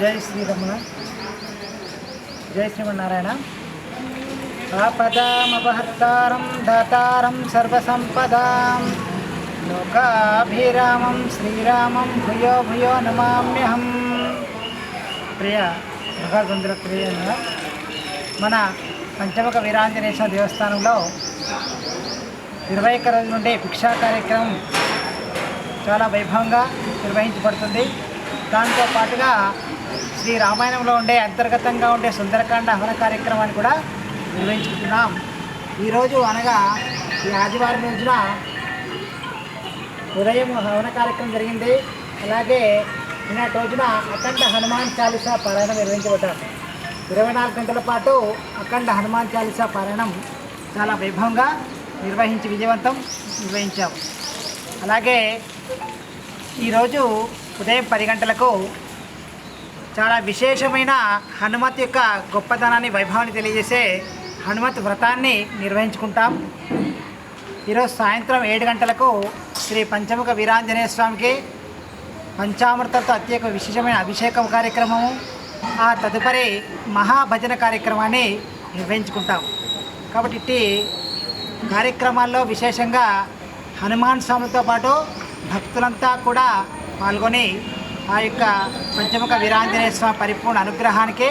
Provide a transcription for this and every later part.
జై శ్రీరమణ. జై శ్రీమన్నారాయణ. ఆపదామపహత్తారం దాతారం సర్వసంపదాం. లోకాభిరామం శ్రీరామం భూయో భూయో నమామ్యహం. ప్రియ భగవద్బంధుల ప్రియ మన పంచముఖ వీరాంజనేశ్వర దేవస్థానంలో ఇరవై ఒక్క రోజు నుండి భిక్షా కార్యక్రమం చాలా వైభవంగా నిర్వహించబడుతుంది. దాంతో పాటుగా శ్రీ రామాయణంలో ఉండే అంతర్గతంగా ఉండే సుందరకాండ హవన కార్యక్రమాన్ని కూడా నిర్వహించుకుంటున్నాం. ఈరోజు అనగా ఈ ఆదివారం రోజున ఉదయం హవన కార్యక్రమం జరిగింది. అలాగే నిన్నటి రోజున అఖండ హనుమాన్ చాలీసా పారాయణం నిర్వహించబడ్డారు ఇరవై నాలుగు గంటల పాటు అఖండ హనుమాన్ చాలీసా పారాయణం చాలా వైభవంగా నిర్వహించి విజయవంతం నిర్వహించాం. అలాగే ఈరోజు ఉదయం పది గంటలకు చాలా విశేషమైన హనుమత్ యొక్క గొప్పతనాన్ని వైభవాన్ని తెలియజేసే హనుమత్ వ్రతాన్ని నిర్వహించుకుంటాం. ఈరోజు సాయంత్రం ఏడు గంటలకు శ్రీ పంచముఖ వీరాంజనేయ స్వామికి పంచామృతతో అత్యక విశేషమైన అభిషేకం కార్యక్రమము ఆ తదుపరి మహాభజన కార్యక్రమాన్ని నిర్వహించుకుంటాం. కాబట్టి ఇట్టి కార్యక్రమాల్లో విశేషంగా హనుమాన్ స్వామితో పాటు భక్తులంతా కూడా పాల్గొని ఆ యొక్క పంచముఖ వీరాంజనేయ స్వామి పరిపూర్ణ అనుగ్రహానికి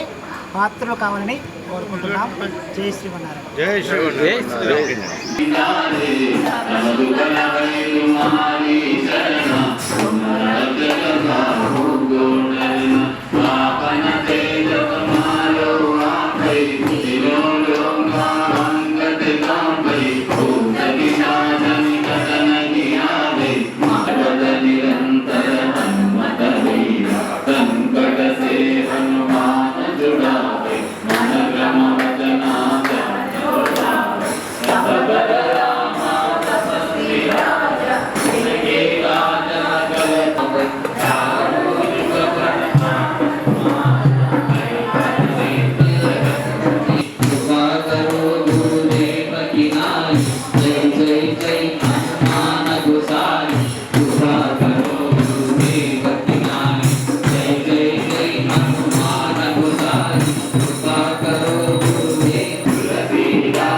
పాత్రలు కావాలని కోరుకుంటున్నాం. జై శ్రీమన్నారాయణ. జై कृपा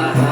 아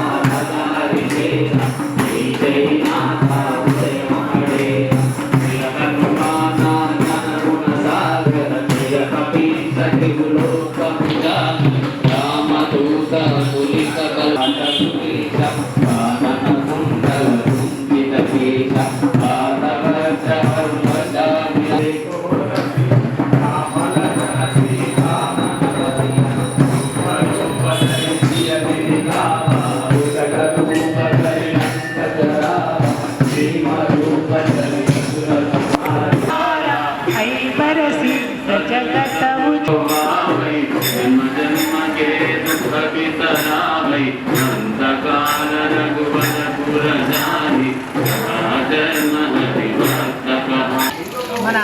మన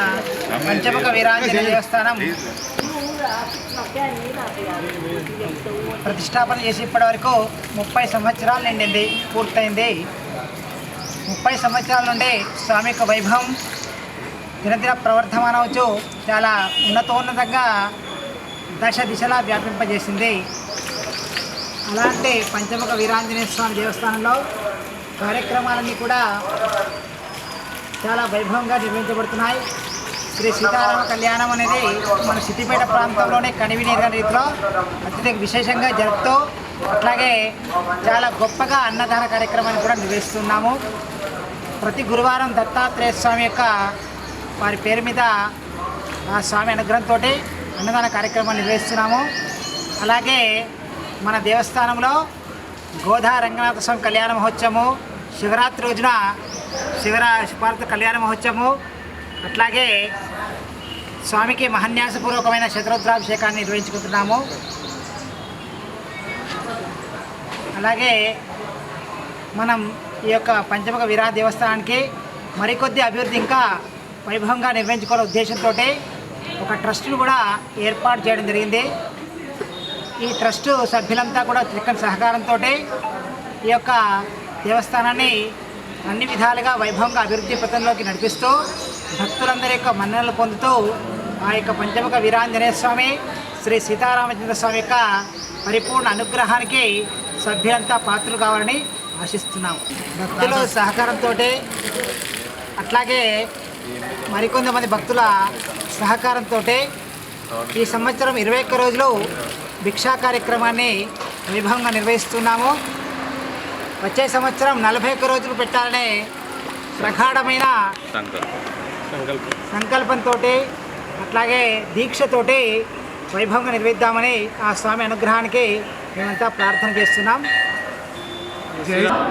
పంచముఖ వీరాంజన దేవస్థానం ప్రతిష్టాపన చేసి ఇప్పటి వరకు ముప్పై సంవత్సరాలు నిండింది పూర్తయింది. ముప్పై సంవత్సరాల నుండి స్వామి యొక్క వైభవం దినదిన ప్రవర్ధమానవచ్చు. చాలా ఉన్నతోన్నతంగా దశ దిశలా వ్యాపింపజేసింది. అలాంటి పంచముఖ వీరాంజనేయ స్వామి దేవస్థానంలో కార్యక్రమాలన్నీ కూడా చాలా వైభవంగా నిర్వహించబడుతున్నాయి. శ్రీ సీతారామ కళ్యాణం అనేది మన సిద్దిపేట ప్రాంతంలోనే కనివినీరు రీతిలో అత్యధిక విశేషంగా జరుపుతూ అట్లాగే చాలా గొప్పగా అన్నదాన కార్యక్రమాన్ని కూడా నిర్వహిస్తున్నాము. ప్రతి గురువారం దత్తాత్రేయ స్వామి యొక్క వారి పేరు మీద ఆ స్వామి అనుగ్రహంతో అన్నదాన కార్యక్రమాన్ని నిర్వహిస్తున్నాము. అలాగే మన దేవస్థానంలో గోధా రంగనాథ స్వామి కళ్యాణ మహోత్సవము శివరాత్రి రోజున శివరా శివరాత్రి కళ్యాణ మహోత్సవము అట్లాగే స్వామికి మహన్యాసపూర్వకమైన శతరుద్రాభిషేకాన్ని నిర్వహించుకుంటున్నాము. అలాగే మనం ఈ యొక్క పంచముఖ వీరా దేవస్థానానికి మరికొద్ది అభివృద్ధి ఇంకా వైభవంగా నిర్వహించుకోవాలనే ఉద్దేశంతో ఒక ట్రస్ట్ను కూడా ఏర్పాటు చేయడం జరిగింది. ఈ ట్రస్ట్ సభ్యులంతా కూడా చక్కని సహకారంతో ఈ యొక్క దేవస్థానాన్ని అన్ని విధాలుగా వైభవంగా అభివృద్ధి పథంలోకి నడిపిస్తూ భక్తులందరి యొక్క మన్ననలు పొందుతూ ఆ యొక్క పంచముఖ వీరాంజనేయ స్వామి శ్రీ సీతారామచంద్ర స్వామి యొక్క పరిపూర్ణ అనుగ్రహానికి సభ్యులంతా పాత్రలు కావాలని ఆశిస్తున్నాం భక్తుల సహకారంతో అట్లాగే మరికొంతమంది భక్తుల సహకారంతో ఈ సంవత్సరం ఇరవై ఒక్క రోజులు భిక్షా కార్యక్రమాన్ని వైభవంగా నిర్వహిస్తున్నాము. వచ్చే సంవత్సరం నలభై ఒక్క రోజులు పెట్టాలనే ప్రగాఢమైన సంకల్పంతో అట్లాగే దీక్షతోటి వైభవంగా నిర్వహిద్దామని ఆ స్వామి అనుగ్రహానికి మేమంతా ప్రార్థన చేస్తున్నాం. Yeah.